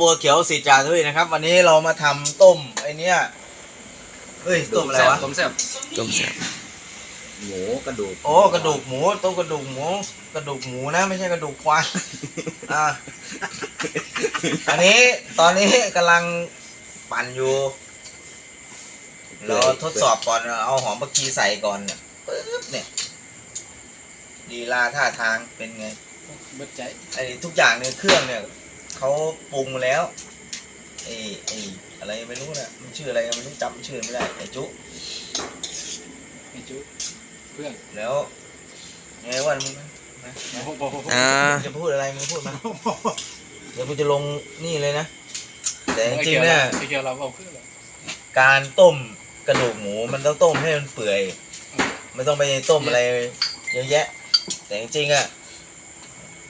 บัวเขียวสีจาทุยนะครับ วันนี้เรามาทำต้มไอเนี้ยเฮ้ยต้มอะไรวะต้มแซ่บต้มแซ่บหมูกระดูกโอ้กระดูกหมูต้มกระดูกหมูกระดูกหมูนะไม่ใช่กระดูกควายอะอันนี้ตอนนี้กำลังปั่นอยู่เราทดสอบก่อนเอาหอมผักชีใส่ก่อนเนี่ยปึ๊บเนี่ยลีลาท่าทางเป็นไง เบิดใจไอ้ทุกอย่างเนี่ยเครื่องเนี่ย เขาปรุงมาแล้วไอ้ไอ้อะไรไม่รู้นะมันชื่ออะไรไม่รู้จำชื่อไม่ได้ไอ้จุไอจุเพื่อนแล้วไงวันมึงนะนะโอ้โหอ่ามึงจะพูดอะไรมึงพูดมาเดี๋ยวกูจะลงนี่เลยนะ แต่จริงๆเนี่ยไอเกียวเราเอาขึ้นเลยการต้มกระดูกหมูมันต้องต้มให้มันเปื่อยไม่ต้องไปต้มอะไรเยอะแยะ แต่จริงๆอะ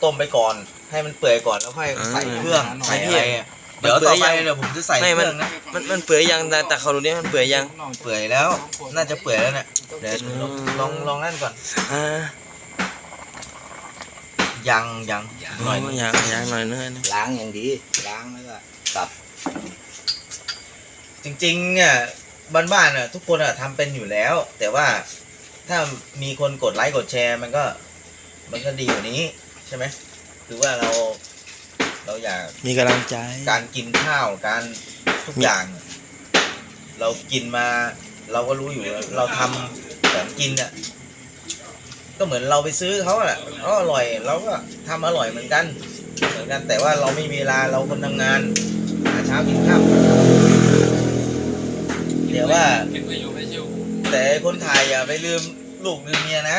ต้มไปก่อน ให้มันเปื่อยก่อนแล้วค่อยใส่เครื่องใส่อะไรอะเดี๋ยวต่อไปเดี๋ยวผมจะใส่เคไม่มันรื่องนะมันมันเปื่อยยังแต่แต่เขาดูนี่มันเปื่อยยังเปื่อยแล้ว น่าจะเปื่อยแล้วเนี่ยเดี๋ยวลองลองลองนั่นก่อน อ่ายังยังหน่อยอยากอยากหน่อยเนื้อนะล้างอย่างดีล้างแล้วก็ตับจริงๆเนี่ยบ้านๆน่ะทุกคนอะทำเป็นอยู่แล้ว แต่ว่าถ้ามีคนกดไลค์กดแชร์มันก็ มันก็ดีกว่านี้ใช่ไหม คือว่าเรา เราอยากมีกำลังใจ การกินข้าวการทุกอย่างอะเรากินมา เราก็รู้อยู่แล้วเราทำแบบกินอะก็เหมือนเราไปซื้อเขาแหละก็อร่อยเราก็ทำอร่อยเหมือนกัน เหมือนกันแต่ว่าเราไม่มีเวลาเราคนทำงานหาเช้ากินข้าวเดี๋ยวว่ากินไปอยู่ไม่ชิวแต่คนถ่ายอย่าไปลืมลูกลืมเมียนะ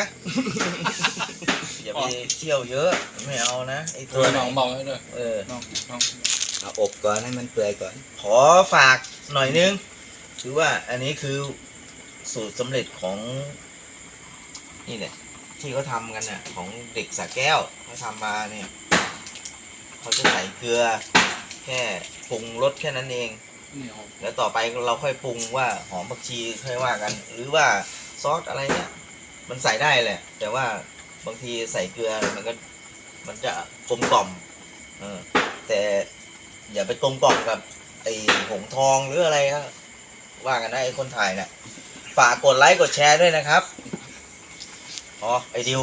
อย่าไปเที่ยวเยอะไม่เอานะไอตัตัววไหนน้องเบาเลยเออน้องน้องเอาอบก่อนให้มันเปื่อยก่อน ขอฝากหน่อยนึง คือว่าอันนี้คือสูตรสำเร็จของ นี่แหละที่เขาทำกันน่ะ ของเด็กสระแก้วเขาทำมาเนี่ยเขาจะใส่เกลือ แค่ปรุงรสแค่นั้นเอง นี่หอมแล้วต่อไปเราค่อยปรุงว่าหอมผักชีค่อยว่ากัน หรือว่าซอสอะไรเนี่ย มันใส่ได้แหละ แต่ว่า บางทีใส่เกลือมันก็มันจะกลมกล่อมอแต่อย่าไปกลมกล่อมกับไอ้หงทองหรืออะไรก็ว่ากันนะไอ้คนถ่ายน่ะฝากกดไลค์กดแชร์ด้วยนะครับ อ๋อ ไอ้ดิว